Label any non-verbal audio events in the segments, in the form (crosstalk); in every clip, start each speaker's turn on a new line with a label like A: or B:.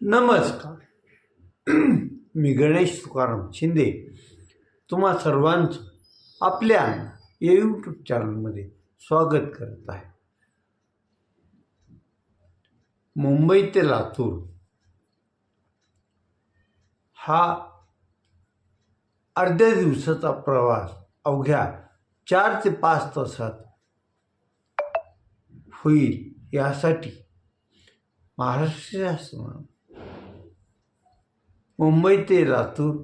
A: नमस्कार. मी गणेश तुकाराम शिंदे. तुम्हा सर्वांचं आपल्या या यूट्यूब चॅनलमध्ये स्वागत करत आहे. मुंबई ते लातूर. हा अर्ध्या दिवसाचा प्रवास अवघ्या चार ते पाच तासात होईल यासाठी महाराष्ट्र शासनानं मुंबई ते लातूर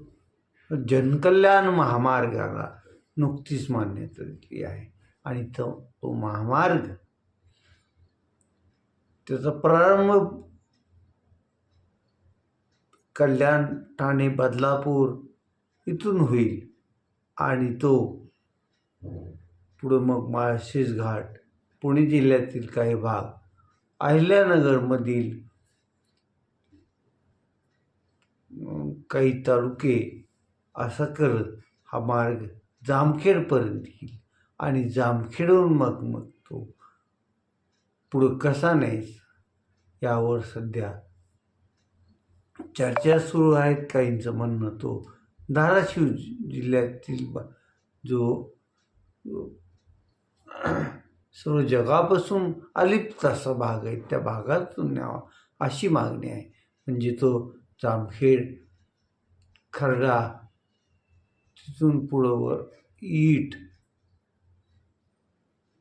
A: जनकल्याण महामार्गाला नुकतीच मान्यता दिली आहे. आणि तो तो महामार्ग त्याचा प्रारंभ कल्याण ठाणे बदलापूर इथून होईल. आणि तो पुढं मग माळशेज घाट पुणे जिल्ह्यातील काही भाग अहिल्यानगरमधील काही तालुके असा करत हा मार्ग जामखेडपर्यंत येईल. आणि जामखेडवरून मग मग तो पुढं कसा नाही यावर सध्या चर्चा सुरू आहेत. काहींचं म्हणणं तो धाराशिव जिल्ह्यातील बा- जो सर्व जगापासून अलिप्त असा भाग आहे त्या भागातून न्यावा अशी मागणी आहे. म्हणजे तो जामखेड खर्डा तिथून पुढं वर ईट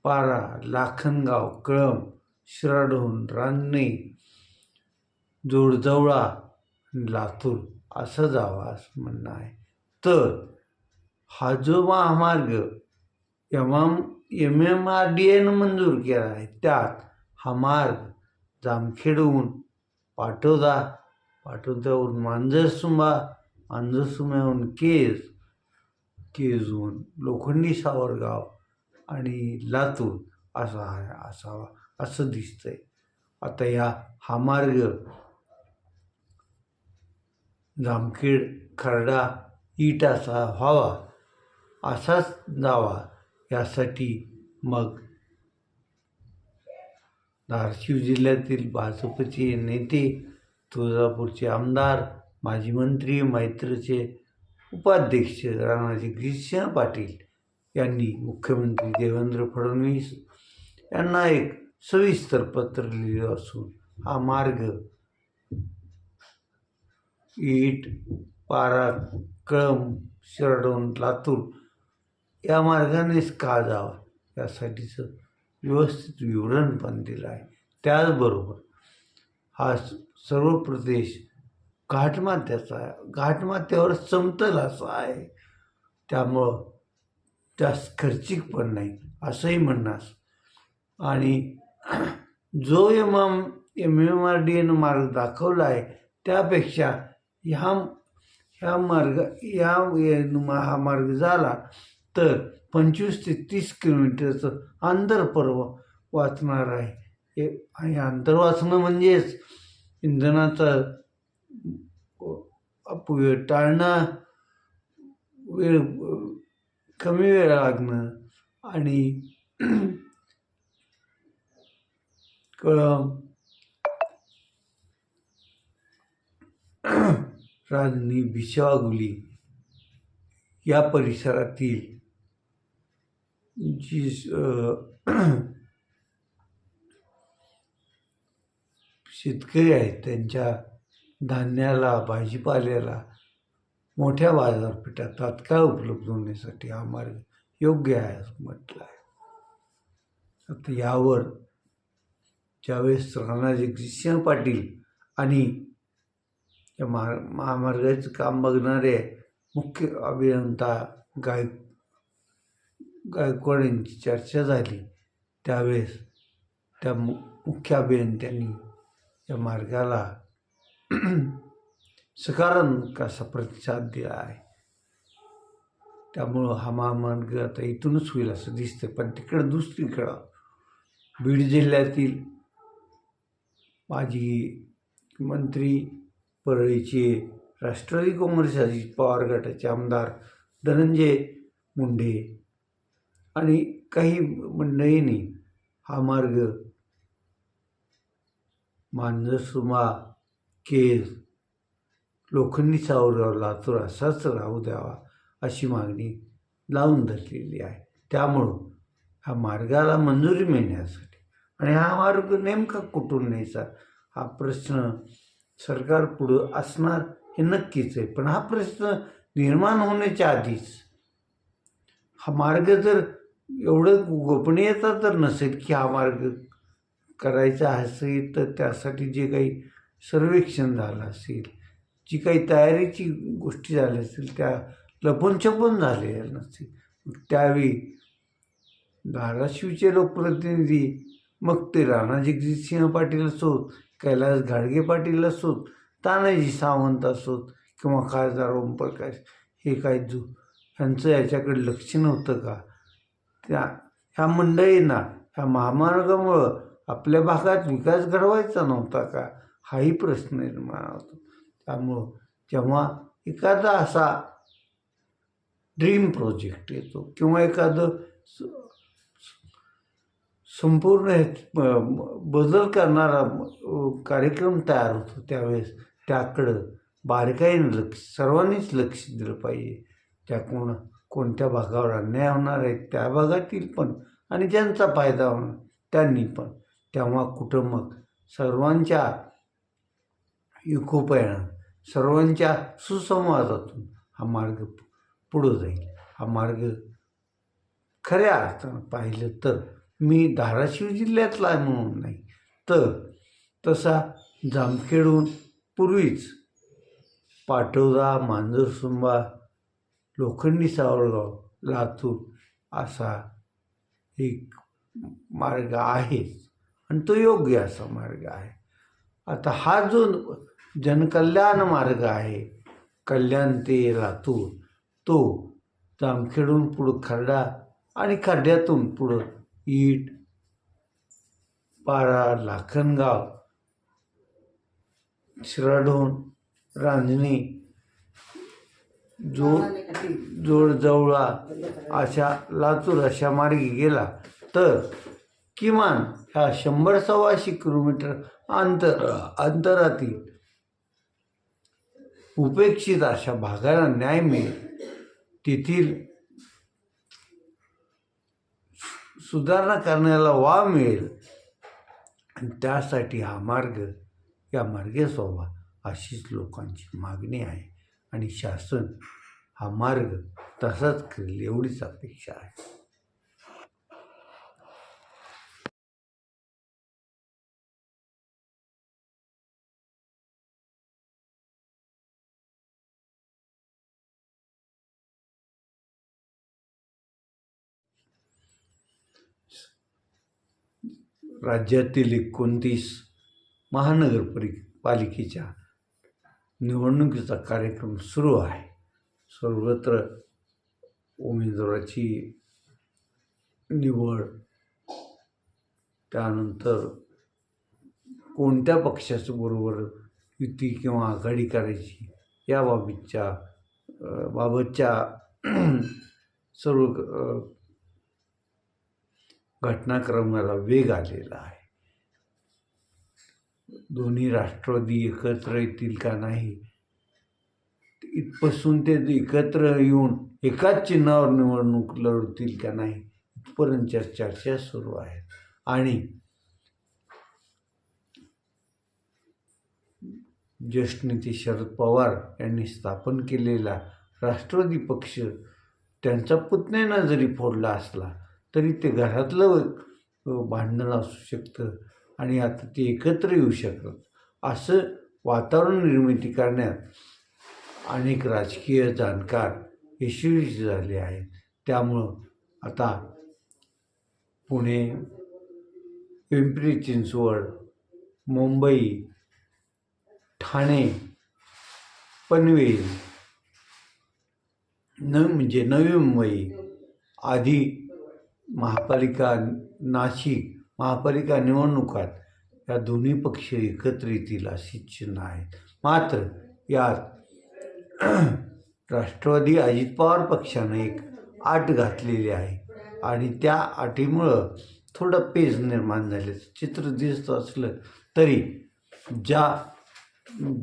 A: पारा लाखनगाव कळंब शिराढोण रान्ने जोडजवळा लातूर असं जावा असं म्हणणं आहे. तर हा जो महामार्ग M M M M R D एनं मंजूर केला आहे त्यात हा मार्ग जामखेडहून पाटोदा पाटोद्यावरून मांजरसुंबा मांजरसुंब्याहून केज केजहून लोखंडी सावरगाव आणि लातूर असा आहे असावा असं दिसतंय. आता या हा मार्ग जामखेड खरडा ईट असा व्हावा असाच जावा यासाठी मग धाराशिव जिल्ह्यातील भाजपचे नेते तुळजापूरचे आमदार माजी मंत्री मैत्रचे उपाध्यक्ष राणाजी गिरीशसिंह पाटील यांनी मुख्यमंत्री देवेंद्र फडणवीस यांना एक सविस्तर पत्र लिहिलं असून हा मार्ग ईट पारा कळम शिरडोन लातूर या मार्गानेच का जावा यासाठीचं व्यवस्थित विवरण पण दिलं आहे. त्याचबरोबर हा स- सर्व प्रदेश घाटमाथ्याचा घाटमात्यावर घाटमाथ्यावर समतल असा आहे. त्यामुळं त्यास खर्चिक पण नाही असंही म्हणणार. आणि जो M M M M R D एनं मार्ग दाखवला आहे त्यापेक्षा ह्या ह्या मार्ग या यानं हा मार्ग झाला तर पंचवीस ते तीस किलोमीटरचं आंतर पर्व वाचणार आहे. हे आणि अंतर वाचणं म्हणजेच इंधनाचा अपव्यय टाळणं वेळ कमी वेळ लागणं आणि (clears throat) कळंब (clears throat) राजनी भिशावागुली या परिसरातील जी अं, (clears throat) शेतकरी आहेत त्यांच्या धान्याला भाजीपाल्याला मोठ्या बाजारपेठात तात्काळ उपलब्ध होण्यासाठी हा मार्ग योग्य आहे असं म्हटलं आहे. आता यावर ज्यावेळेस राणाजी जगजितसिंह पाटील आणि या महा महामार्गाचं काम बघणारे मुख्य अभियंता गाय गायकवाड यांची चर्चा झाली त्यावेळेस त्या मु मुख्य अभियंत्यांनी या मार्गाला (clears throat) सकारात्मक असा प्रतिसाद दिला आहे? त्यामुळं हा महामार्ग आता इथूनच होईल असं दिसतं पण तिकडं दुसरीकडं बीड जिल्ह्यातील माजी मंत्री परळीचे राष्ट्रवादी काँग्रेस अजित पवार गटाचे आमदार धनंजय मुंडे आणि काही मंडळींनी हा मार्ग मांजसुमा केस लोखंडी सावरगाव लातूर असाच राहू द्यावा अशी मागणी लावून धरलेली आहे. त्यामुळं ह्या मार्गाला मंजुरी मिळण्यासाठी आणि हा मार्ग नेमका कुठून न्यायचा हा प्रश्न सरकार पुढं असणार हे नक्कीच आहे. पण हा प्रश्न निर्माण होण्याच्या आधीच हा मार्ग जर एवढं गोपनीयता तर नसेल की हा मार्ग करायचा असेल तर त्यासाठी जे काही सर्वेक्षण झालं असेल जी काही तयारीची गोष्टी झाल्या असतील त्या लपून छपून झालेल्या नसतील. मग त्यावेळी धाराशिवचे लोकप्रतिनिधी मग ते राणा जगजितसिंह पाटील असोत कैलास घाडगे पाटील असोत तानाजी सावंत असोत किंवा खासदार ओमप्रकाश हे काय जो ह्यांचं याच्याकडे लक्ष नव्हतं का? त्या ह्या मंडळींना ह्या महामार्गामुळं आपल्या भागात विकास घडवायचा नव्हता का? हाही प्रश्न निर्माण होतो. त्यामुळं जेव्हा एखादा असा ड्रीम प्रोजेक्ट येतो किंवा एखादं स- संपूर्ण हे बदल करणारा कार्यक्रम तयार होतो त्यावेळेस त्याकडं बारकाईनं लक्ष सर्वांनीच लक्ष दिलं पाहिजे. त्या कोण कोणत्या भागावर अन्याय होणार आहे त्या भागातील पण आणि ज्यांचा फायदा होणार त्यांनी पण. तेव्हा कुठं मग सर्वांच्या इकोपयानं सर्वांच्या सुसंवादातून हा मार्ग पुढं जाईल. हा मार्ग खऱ्या अर्थानं पाहिलं तर मी धाराशिव जिल्ह्यातला आहे म्हणून नाही तर तसा जामखेडून पूर्वीच पाटोदा मांजरसुंबा लोखंडी सावरगाव लातूर असा एक मार्ग आहेच आणि तो योग्य असा मार्ग आहे. आता हा जो जनकल्याण मार्ग आहे कल्याण ते लातूर तो जामखेडून पुढं खरडा आणि खड्ड्यातून पुढं ईट पारा लाखनगाव शिराढोण रांजणी जो जोडजवळा अशा लातूर अशा मार्गे गेला तर किमान ह्या शंभर सव्वाशे किलोमीटर अंतर अंतरातील उपेक्षित अशा भागाला न्याय मिळेल. तेथील सुधारणा करण्याला वाव मिळेल. आणि त्यासाठी हा मार्ग या मार्गेच व्हावा अशीच लोकांची मागणी आहे. आणि शासन हा मार्ग तसाच करेल एवढीच अपेक्षा आहे. राज्यातील एकोणतीस महानगरपरि पालिकेच्या निवडणुकीचा कार्यक्रम सुरू आहे. सर्वत्र उमेदवाराची निवड त्यानंतर कोणत्या पक्षाच्या बरोबर युती किंवा आघाडी करायची या बाबतच्या बाबतच्या सर्व घटनाक्रमाला वेग आलेला आहे. दोन्ही राष्ट्रवादी एकत्र येतील का नाही? इथपासून ते एकत्र येऊन एकाच चिन्हावर निवडणूक लढवतील का नाही? इथपर्यंतच्या चर्चा सुरू आहेत. आणि ज्येष्ठ नेते शरद पवार यांनी स्थापन केलेला राष्ट्रवादी पक्ष त्यांचा पुतण्यानं जरी फोडला असला तरी ते घरातलं भांडण असू शकतं आणि आता ते एकत्र येऊ शकतात. असं वातावरण निर्मिती करण्यात अनेक राजकीय जाणकार यशस्वी झाले आहेत. त्यामुळं आता पुणे पिंपरी चिंचवड मुंबई ठाणे पनवेल न म्हणजे नवी मुंबई आधी महापालिका नाशिक महापालिका निवडणुकात या दोन्ही पक्ष एकत्र येतील अशी चिन्ह आहेत. मात्र यात राष्ट्रवादी अजित पवार पक्षानं एक आट घातलेली आहे आणि त्या अटीमुळं थोडं पेज निर्माण झाल्याचं चित्र दिसत असलं तरी ज्या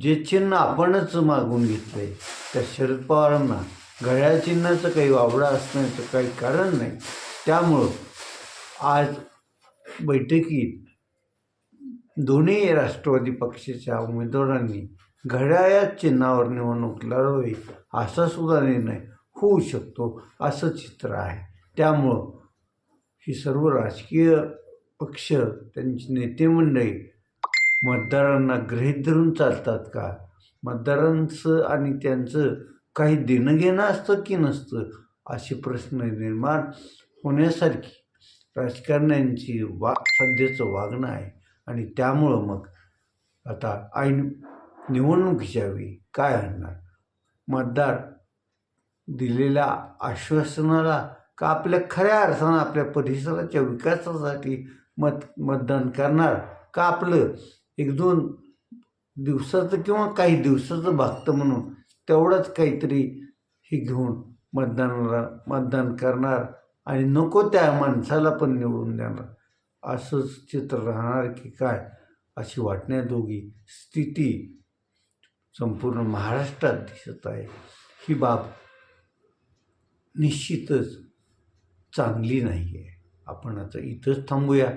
A: जे चिन्ह आपणच मागून घेतलं आहे त्या शरद पवारांना घड्याळ चिन्हाचं काही वावडा असण्याचं काही कारण नाही. त्यामुळं आज बैठकीत दोन्ही राष्ट्रवादी पक्षाच्या उमेदवारांनी घड्याळ्या चिन्हावर निवडणूक लढवावी असा सुद्धा निर्णय होऊ शकतो असं चित्र आहे. त्यामुळं ही सर्व राजकीय पक्ष त्यांची नेते मंडळी मतदारांना गृहीत धरून चालतात का? मतदारांचं आणि त्यांचं काही देणं घेणं असतं की नसतं असे प्रश्न निर्माण होण्यासारखी राजकारण्यांची वा सध्याचं वागणं आहे. आणि त्यामुळं मग आता ऐन निवडणुकीच्या वेळी काय आणणार मतदार दिलेल्या आश्वासनाला का आपल्या खऱ्या अर्थानं आपल्या परिसराच्या विकासासाठी मत मतदान करणार? का आपलं एक दोन दिवसाचं किंवा काही दिवसाचं भागतं म्हणून तेवढंच काहीतरी हे घेऊन मतदानाला मतदान करणार? आणि नको त्या माणसाला पण निवडून देणार असंच चित्र राहणार की काय? अशी वाटण्याजोगी स्थिती संपूर्ण महाराष्ट्रात दिसत आहे. ही बाब निश्चितच चांगली नाही आहे आपण आता इथंच थांबूया.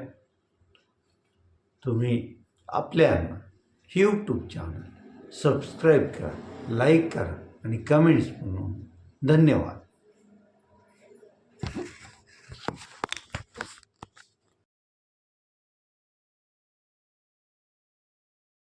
A: तुम्ही आपल्या यूट्यूब चॅनल सबस्क्राईब करा लाईक करा आणि कमेंट्स म्हणून धन्यवाद.